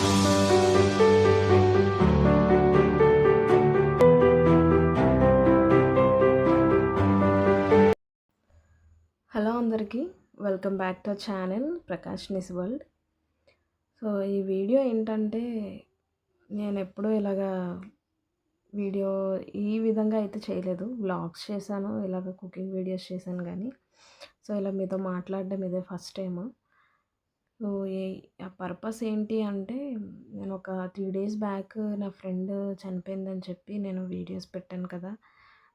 Hello అందరికీ welcome back to channel Prakash నిస్ world. So ఈ video ఏంటంటే నేను ఎప్పుడూ ఇలాగా వీడియో ఈ విధంగా అయితే చేయలేదు. వ్లాగ్స్ చేశాను ఇలాగ కుకింగ్ వీడియోస్ చేశాను కానీ. సో ఇలా మీతో మాట్లాడడం ఇదే ఫస్ట్ టైం సో ఏ ఆ పర్పస్ ఏంటి అంటే నేను ఒక త్రీ డేస్ బ్యాక్ నా ఫ్రెండ్ చనిపోయిందని చెప్పి నేను వీడియోస్ పెట్టాను కదా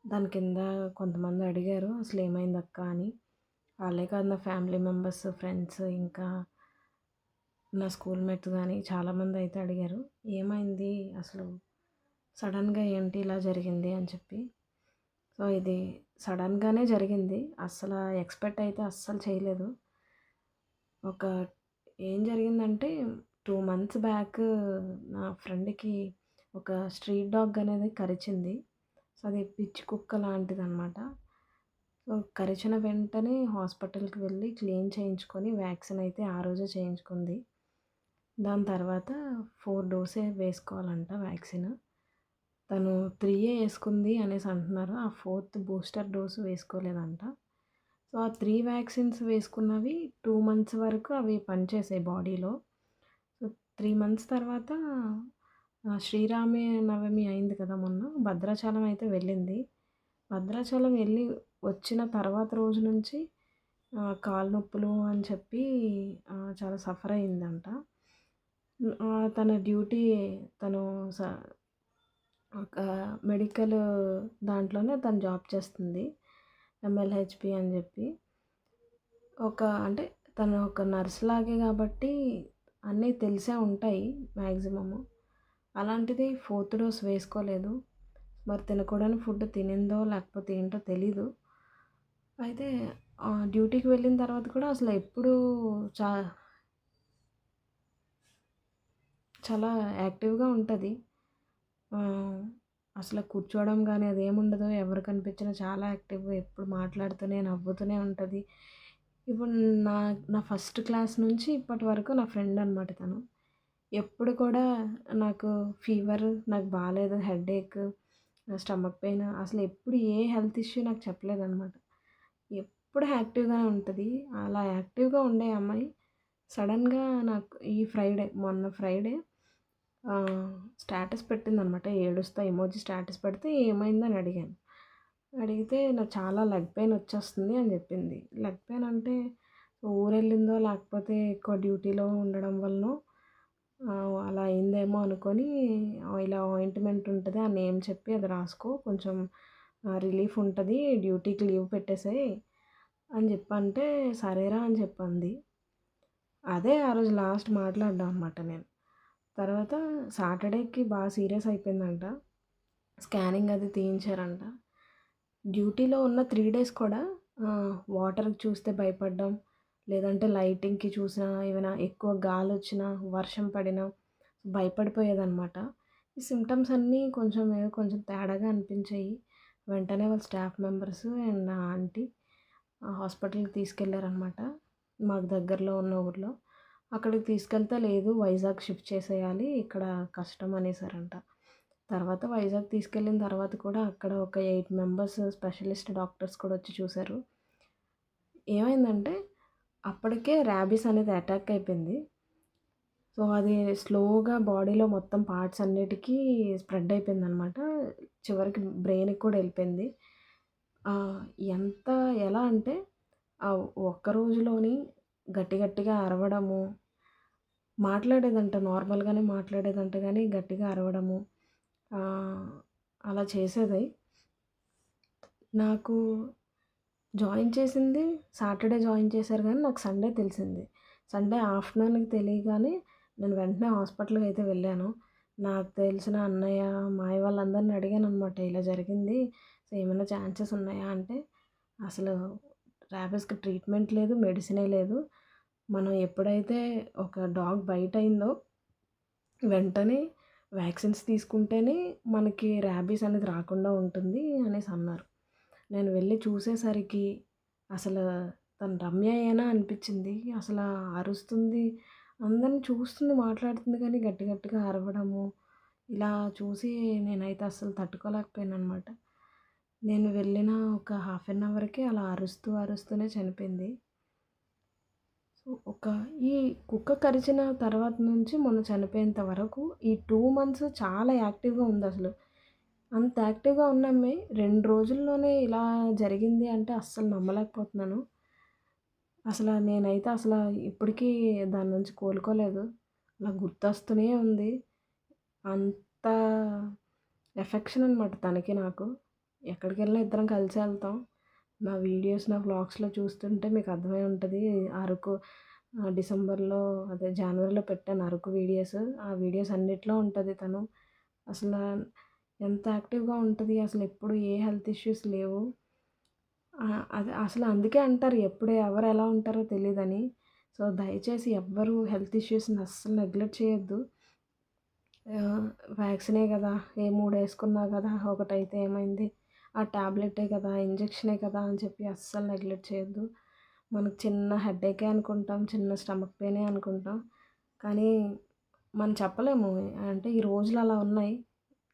దాని కింద కొంతమంది అడిగారు అసలు ఏమైంది అక్క? అని. వాళ్ళే కాదు నా ఫ్యామిలీ మెంబర్స్ ఫ్రెండ్స్ ఇంకా నా స్కూల్ మేట్స్ కానీ చాలామంది అయితే అడిగారు ఏమైంది? అసలు సడన్గా ఏంటి ఇలా జరిగింది? అని చెప్పి. సో ఇది సడన్గానే జరిగింది అస్సలు ఎక్స్పెక్ట్ అయితే అస్సలు చేయలేదు. ఒక ఏం జరిగిందంటే టూ మంత్స్ బ్యాక్ నా ఫ్రెండ్కి ఒక స్ట్రీట్ డాగ్ అనేది కరిచింది. సో అది పిచ్చి కుక్క లాంటిది అనమాట సో కరిచిన వెంటనే హాస్పిటల్కి వెళ్ళి క్లీన్ చేయించుకొని వ్యాక్సిన్ అయితే ఆ రోజే చేయించుకుంది. దాని తర్వాత ఫోర్ డోసే వేసుకోవాలంట వ్యాక్సిన్. తను త్రీయే వేసుకుంది అనేసి అంటున్నారు. ఆ ఫోర్త్ బూస్టర్ డోసు వేసుకోలేదంట. సో ఆ త్రీ వ్యాక్సిన్స్ వేసుకున్నవి టూ మంత్స్ వరకు అవి పనిచేసాయి బాడీలో. సో త్రీ మంత్స్ తర్వాత శ్రీరామి నవమి అయింది కదా మొన్న భద్రాచలం అయితే వెళ్ళింది. భద్రాచలం వెళ్ళి వచ్చిన తర్వాత రోజు నుంచి కాలు నొప్పులు అని చెప్పి చాలా సఫర్ అయిందంట. తన డ్యూటీ తను ఒక మెడికల్ దాంట్లోనే తను జాబ్ చేస్తుంది. ఎంఎల్హెచ్పి అని చెప్పి ఒక అంటే తను ఒక నర్స్ లాగే కాబట్టి అన్నీ తెలిసే ఉంటాయి మ్యాక్సిమము అలాంటిది ఫోర్త్ డోస్ వేసుకోలేదు. మరి తినకూడని ఫుడ్ తినిందో లేకపోతే ఏంటో తెలీదు. అయితే డ్యూటీకి వెళ్ళిన తర్వాత కూడా అసలు ఎప్పుడు చా చాలా యాక్టివ్గా ఉంటుంది. అసలు కూర్చోవడం కానీ అదేముండదు. ఎవరు కనిపించినా చాలా యాక్టివ్ ఎప్పుడు మాట్లాడుతూనే నవ్వుతూనే ఉంటుంది. ఇప్పుడు నా నా ఫస్ట్ క్లాస్ నుంచి ఇప్పటి వరకు నా ఫ్రెండ్ అనమాట తను. ఎప్పుడు కూడా నాకు ఫీవర్ నాకు బాగాలేదు హెడేక్ స్టమక్ పెయిన్ అసలు ఎప్పుడు ఏ హెల్త్ ఇష్యూ నాకు చెప్పలేదన్నమాట. ఎప్పుడు యాక్టివ్గానే ఉంటుంది. అలా యాక్టివ్గా ఉండే అమ్మాయి సడన్గా నాకు ఈ ఫ్రైడే మొన్న ఫ్రైడే స్టేటస్ పెట్టిందనమాట. ఏడుస్తా ఎమోజీ స్టేటస్ పెడితే ఏమైందని అడిగాను. అడిగితే నాకు చాలా లెగ్ పెయిన్ వచ్చేస్తుంది అని చెప్పింది. లెగ్ పెయిన్ అంటే ఊరెళ్ళిందో లేకపోతే ఎక్కువ డ్యూటీలో ఉండడం వలన అలా అయిందేమో అనుకొని ఇలా ఆయింట్మెంట్ ఉంటుంది ఆ నేమ్ చెప్పి అది రాసుకో కొంచెం రిలీఫ్ ఉంటుంది డ్యూటీకి లీవ్ పెట్టేసాయి అని చెప్పంటే సరేరా అని చెప్పింది. అదే ఆ రోజు లాస్ట్ మాట్లాడ్డాం అనమాట నేను. తర్వాత సాటర్డేకి బాగా సీరియస్ అయిపోయిందంట. స్కానింగ్ అది తీయించారంట. డ్యూటీలో ఉన్న త్రీ డేస్ కూడా వాటర్కి చూస్తే భయపడ్డం లేదంటే లైటింగ్కి చూసినా ఏమైనా ఎక్కువ గాలి వచ్చినా వర్షం పడినా భయపడిపోయేదన్నమాట. ఈ సిమ్టమ్స్ అన్నీ కొంచెం ఏదో కొంచెం తేడాగా అనిపించాయి. వెంటనే వాళ్ళ స్టాఫ్ మెంబర్స్ అండ్ నా ఆంటీ హాస్పిటల్కి తీసుకెళ్ళారనమాట మాకు దగ్గరలో ఉన్న ఊర్లో. అక్కడికి తీసుకెళ్తే లేదు వైజాగ్ షిఫ్ట్ చేసేయాలి ఇక్కడ కష్టం అనేసారంట. తర్వాత వైజాగ్ తీసుకెళ్ళిన తర్వాత కూడా అక్కడ ఒక ఎయిట్ మెంబర్స్ స్పెషలిస్ట్ డాక్టర్స్ కూడా వచ్చి చూశారు. ఏమైందంటే అప్పటికే ర్యాబీస్ అనేది అటాక్ అయిపోయింది. సో అది స్లోగా బాడీలో మొత్తం పార్ట్స్ అన్నిటికీ స్ప్రెడ్ అయిపోయింది అనమాట చివరికి బ్రెయిన్కి కూడా వెళ్ళిపోయింది. ఎంత ఎలా అంటే ఆ ఒక్క రోజులోని గట్టి గట్టిగా అరవడము. మాట్లాడేదంట నార్మల్గానే మాట్లాడేదంట కానీ గట్టిగా అరవడము. అలా చేసేది. నాకు జాయిన్ చేసింది సాటర్డే జాయిన్ చేశారు కానీ నాకు సండే తెలిసింది. సండే ఆఫ్టర్నూన్కి తెలియగానే నేను వెంటనే హాస్పిటల్కి అయితే వెళ్ళాను. నాకు తెలిసిన అన్నయ్య మాయ వాళ్ళందరిని అడిగాను అనమాట ఇలా జరిగింది సో ఏమైనా ఛాన్సెస్ ఉన్నాయా అంటే అసలు ర్యాబిస్కి ట్రీట్మెంట్ లేదు మెడిసినే లేదు. మనం ఎప్పుడైతే ఒక డాగ్ బయట అయిందో వెంటనే వ్యాక్సిన్స్ తీసుకుంటేనే మనకి ర్యాబీస్ అనేది రాకుండా ఉంటుంది అనేసి అన్నారు. నేను వెళ్ళి చూసేసరికి అసలు తను రమ్య అయినా అనిపించింది. అసలు అరుస్తుంది. అందరిని చూస్తుంది మాట్లాడుతుంది కానీ గట్టి గట్టిగా అరవడము. ఇలా చూసి నేనైతే అసలు తట్టుకోలేకపోయాను అనమాట నేను వెళ్ళిన ఒక హాఫ్ అన్ అవర్కి అలా అరుస్తూ అరుస్తూనే చనిపోయింది. సో ఒక ఈ కుక్క కరిచిన తర్వాత నుంచి మొన్న చనిపోయేంత వరకు ఈ టూ మంత్స్ చాలా యాక్టివ్గా ఉంది అసలు. అంత యాక్టివ్గా ఉన్నామే రెండు రోజుల్లోనే ఇలా జరిగింది అంటే అస్సలు నమ్మలేకపోతున్నాను. అసలు నేనైతే అసలు ఇప్పటికీ దాని నుంచి కోలుకోలేదు. అలా గుర్తొస్తూనే ఉంది. అంత ఎఫెక్షన్ అనమాట తనకి నాకు. ఎక్కడికి వెళ్ళినా ఇద్దరం కలిసి వెళ్తాం. నా వీడియోస్ నా వ్లాగ్స్లో చూస్తుంటే మీకు అర్థమై ఉంటుంది. అరకు డిసెంబర్లో అదే జనవరిలో పెట్టాను అరకు వీడియోస్. ఆ వీడియోస్ అన్నిట్లో ఉంటుంది తను. అసలు ఎంత యాక్టివ్గా ఉంటుంది అసలు ఎప్పుడు ఏ హెల్త్ ఇష్యూస్ లేవు. అది అసలు అందుకే అంటారు ఎప్పుడు ఎవరు ఎలా ఉంటారో తెలియదని సో దయచేసి ఎవ్వరు హెల్త్ ఇష్యూస్ని అస్సలు నెగ్లెక్ట్ చేయొద్దు. వ్యాక్సినే కదా ఏ మూడు వేసుకున్నా కదా ఒకటైతే ఏమైంది? ఆ ట్యాబ్లెటే కదా ఇంజెక్షనే కదా అని చెప్పి అస్సలు నెగ్లెక్ట్ చేయొద్దు. మనకు చిన్న హెడేకే అనుకుంటాం చిన్న స్టమక్ పెయినే అనుకుంటాం. కానీ మనం చెప్పలేము. అంటే ఈ రోజులు అలా ఉన్నాయి.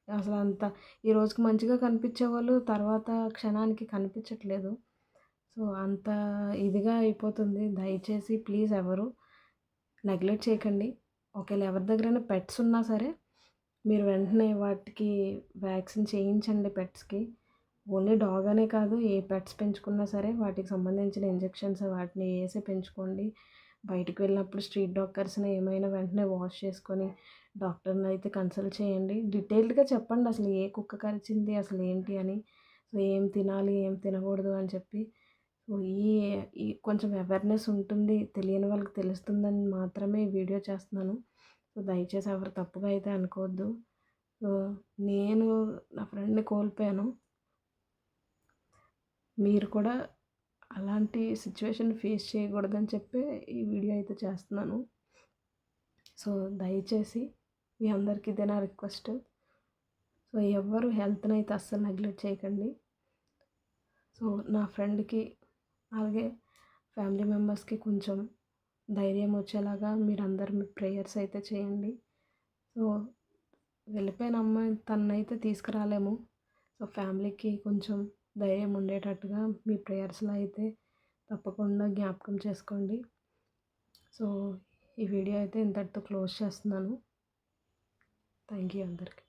అసలు అంత ఈ రోజుకి మంచిగా కనిపించే వాళ్ళు తర్వాత క్షణానికి కనిపించట్లేదు. సో అంత ఇదిగా అయిపోతుంది. దయచేసి ప్లీజ్ ఎవరు నెగ్లెక్ట్ చేయకండి. ఒకవేళ ఎవరి దగ్గరైనా పెట్స్ ఉన్నా సరే మీరు వెంటనే వాటికి వ్యాక్సిన్ చేయించండి పెట్స్కి. ఓన్లీ డాగ్ అనే కాదు ఏ పెట్స్ పెంచుకున్నా సరే వాటికి సంబంధించిన ఇంజెక్షన్స్ వాటిని వేసి పెంచుకోండి. బయటకు వెళ్ళినప్పుడు స్ట్రీట్ డాక్టర్స్ని ఏమైనా వెంటనే వాష్ చేసుకొని డాక్టర్ని అయితే కన్సల్ట్ చేయండి. డీటెయిల్డ్గా చెప్పండి అసలు ఏ కుక్క కరిచింది అసలు ఏంటి అని. సో ఏం తినాలి ఏం తినకూడదు అని చెప్పి. సో ఈ ఈ కొంచెం అవేర్నెస్ ఉంటుంది తెలియని వాళ్ళకి తెలుస్తుందని మాత్రమే వీడియో చేస్తున్నాను. సో దయచేసి ఎవరు తప్పుగా అయితే అనుకోవద్దు. సో నేను నా ఫ్రెండ్ని కోల్పోయాను. మీరు కూడా అలాంటి సిచ్యువేషన్ ఫేస్ చేయకూడదని చెప్పి ఈ వీడియో అయితే చేస్తున్నాను. సో దయచేసి మీ అందరికీ ఇదే నా రిక్వెస్ట్ సో ఎవ్వరు హెల్త్ని అయితే అస్సలు నెగ్లెక్ట్ చేయకండి. సో నా ఫ్రెండ్కి అలాగే ఫ్యామిలీ మెంబర్స్కి కొంచెం ధైర్యం వచ్చేలాగా మీరందరూ మీ ప్రేయర్స్ అయితే చేయండి. సో వెళ్ళిపోయిన అమ్మాయి తనైతే తీసుకురాలేము. సో ఫ్యామిలీకి కొంచెం ధైర్యం ఉండేటట్టుగా మీ ప్రేయర్స్లో అయితే తప్పకుండా జ్ఞాపకం చేసుకోండి. సో ఈ వీడియో అయితే ఇంతటితో క్లోజ్ చేస్తున్నాను. థ్యాంక్ యూ అందరికి.